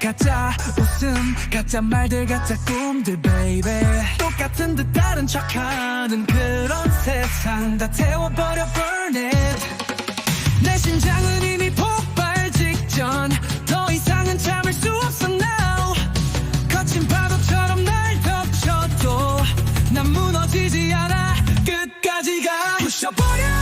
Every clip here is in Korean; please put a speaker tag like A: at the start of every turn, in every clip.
A: 가짜 웃음 가짜 말들 가짜 꿈들 baby. 똑같은 듯 다른 척하는 그런 세상 다 태워버려 burn it. 내 심장은 이미 폭발 직전. 더 이상은 참을 수 없어 now. 거친 파도처럼 날 덮쳐도 난 무너지지 않아. 끝까지 가. 부셔버려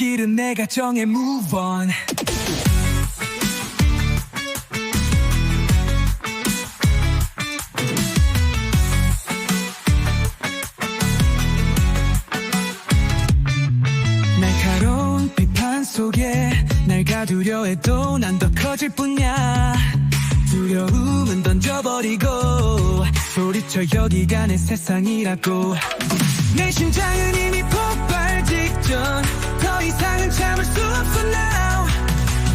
A: 길은 내가 정해 move on. 날카로운 비판 속에 날 가두려 해도 난 더 커질 뿐이야. 두려움은 던져버리고 소리쳐 여기가 내 세상이라고. 내 심장은 이미 폭발 직전 더 이상은 참을 수 없어 now.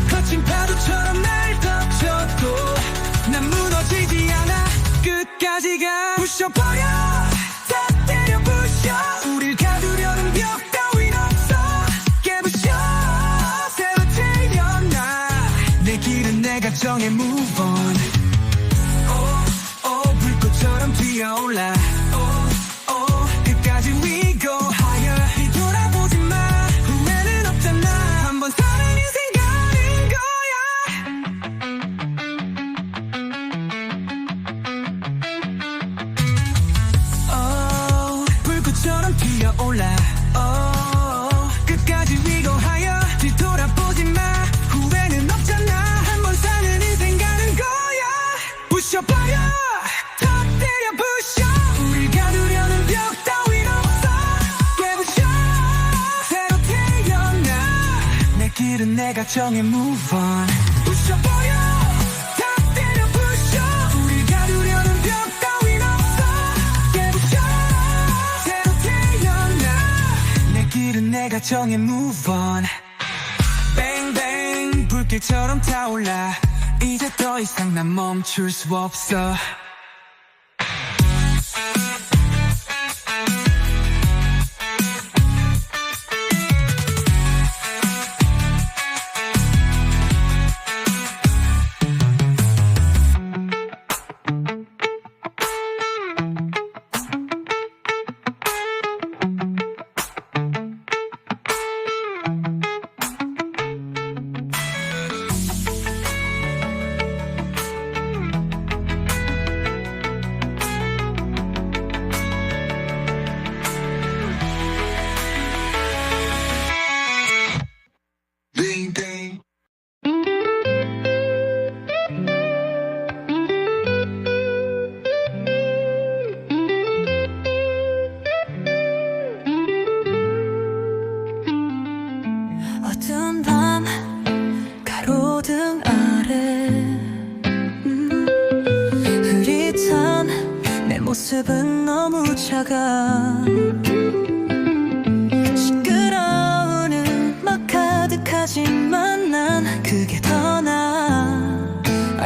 A: 거친 파도처럼 날 덮쳐도 난 무너지지 않아. 끝까지 가 부셔버려. 다 때려 부셔. 우릴 가두려는 벽 따윈 없어 깨부셔. 새로 태어나. 내 길은 내가 정해 move on. oh, oh, 불꽃처럼 뛰어올라 튀어올라. Oh, 끝까지 go higher 뒤돌아보지 마. 후회는 없잖아. 한 번 사는 인생 가는 거야. 부셔버려. 다 때려 부셔. 우릴 가두려는 벽 따윈 없어 깨부셔. 새로 태어나. 내 길은 내가 정해 move on. 부셔버려 가 정해 move on. 뱅뱅 불길처럼 타올라. 이제 더 이상 난 멈출 수 없어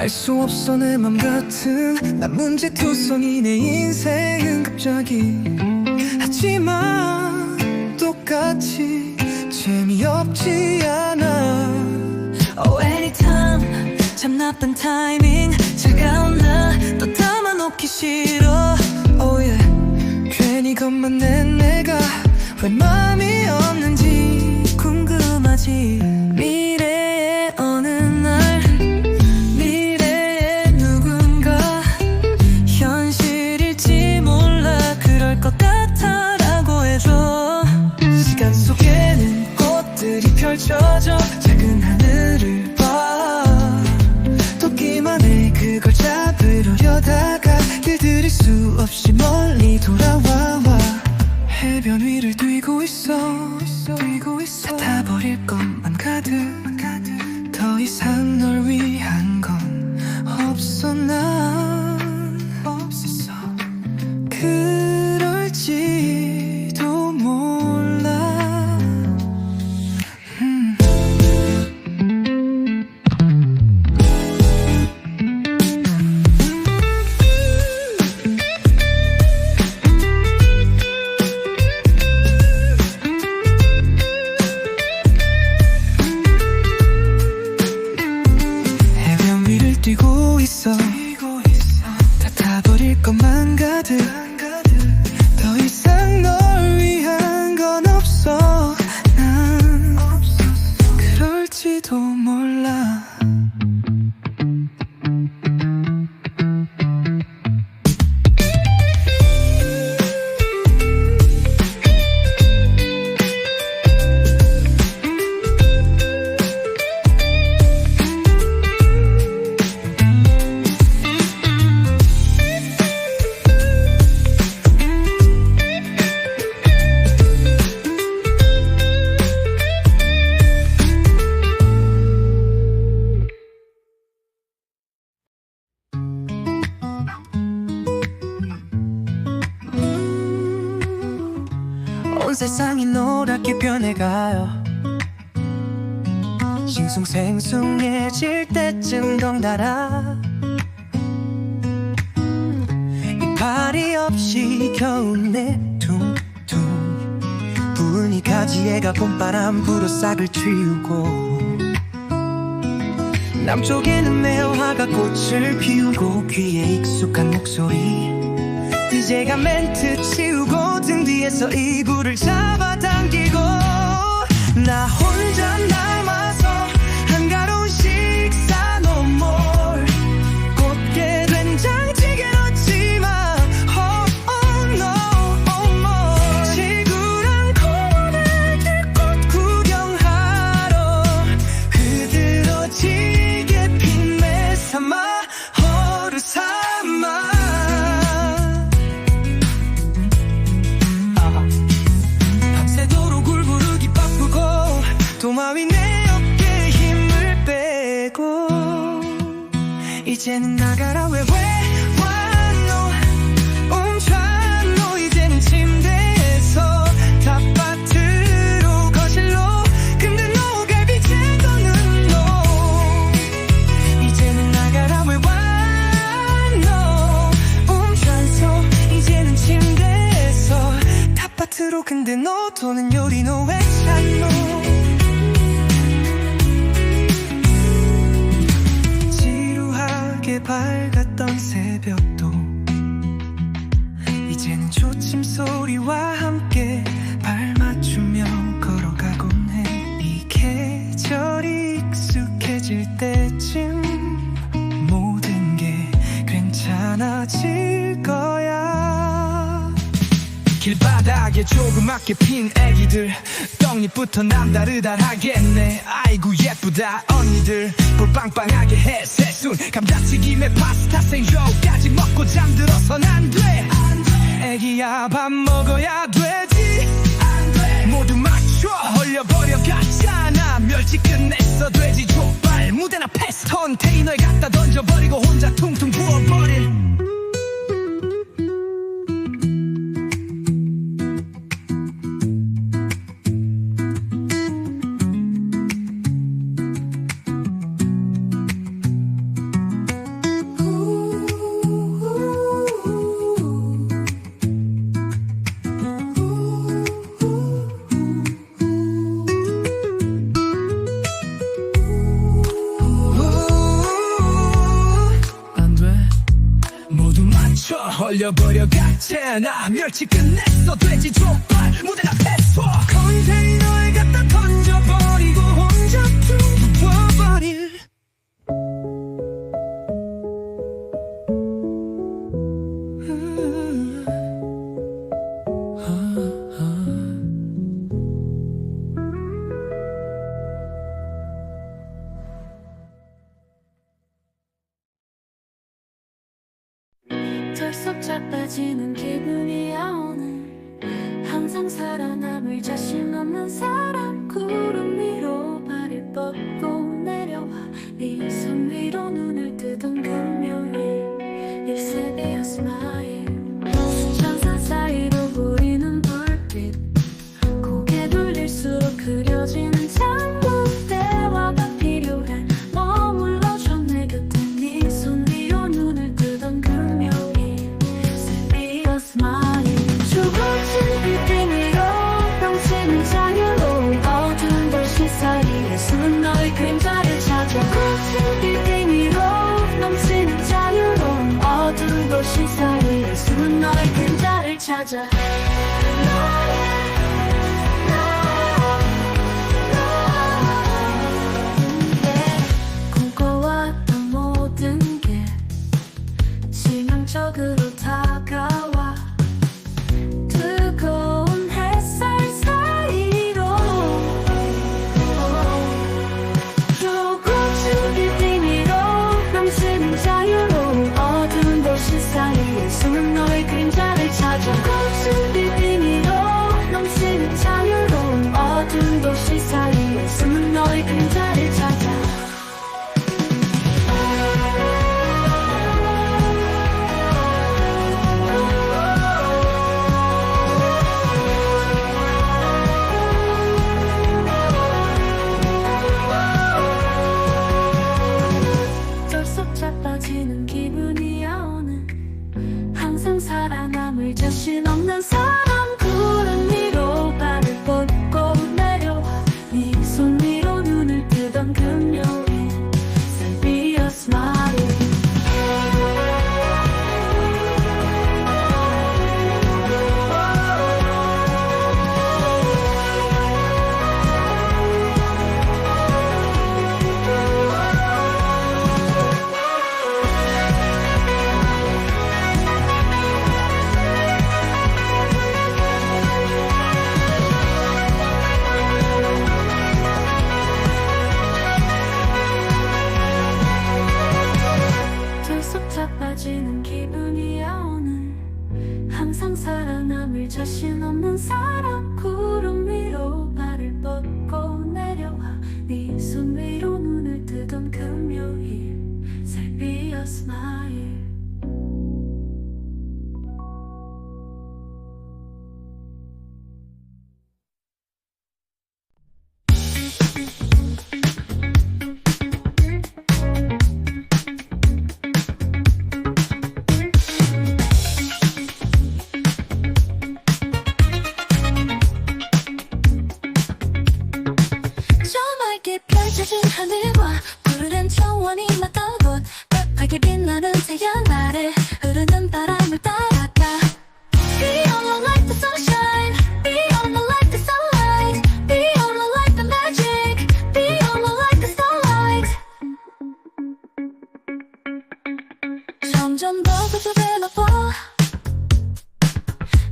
A: 알 수 없어 내 맘 같은 난 문제투성이 내 인생은 갑자기. 하지만 똑같이 재미없지 않아.
B: Oh anytime. 참 나쁜 타이밍. 차가운 나또 담아놓기 싫어.
A: Oh yeah. 괜히 겁만 낸 내가 왜 마음이 горько 세상이 노랗게 변해가요. 싱숭생숭해질 때쯤 덩달아. 이파리 없이 겨우내 퉁퉁. 이 가지애가 봄바람 불어 싹을 틔우고. 남쪽에는 매화가 꽃을 피우고 귀에 익숙한 목소리. DJ가 멘트 치 뒤에서 이불을 잡아당기고 나 혼자 남 근데 너 도는 요리 너왜 찾노 지루하게 밝았던 새벽도 이제는 조침 소리와 함께 발 맞추며 걸어가곤 해 이 계절이 익숙해질 때 길바닥에 조그맣게 핀 애기들. 떡잎부터 남다르다하겠네. 아이고 예쁘다 언니들. 볼 빵빵하게 해 새순. 감자튀김에 파스타 생쇼까지 먹고 잠들어선 안돼. 애기야 밥 먹어야 되지. 모두 맞춰 헐려버려 갔잖아. 멸치 끝냈어 돼지 족발. 무대나 패스 컨테이너에 갖다 던 갔잖아 멸치 끝냈어 돼지 족발 무대나 패스워 컨테이너에 갖다 던
C: 사이에 숨은 너의 근자를 찾아 꿈꿔왔던 모든 게 치명적으로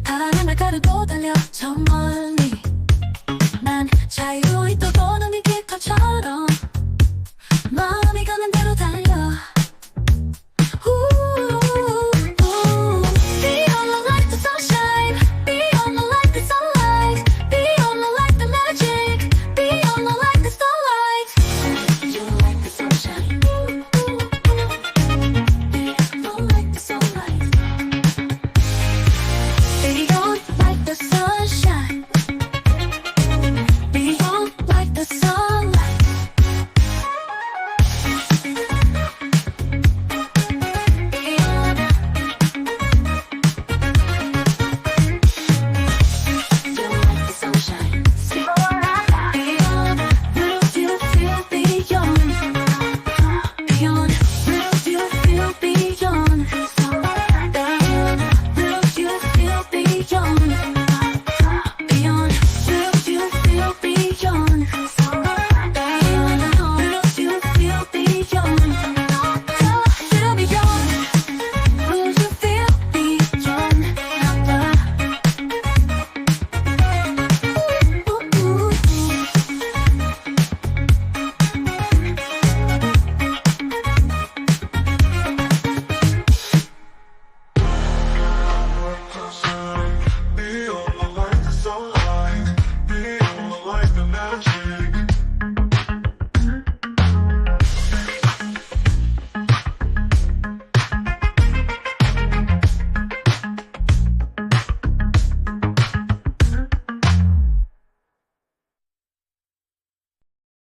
D: 바람을 가르고 달려. 저 멀리 난 자유히 떠도는 이 기차처럼 마음이 가는 대로 달려.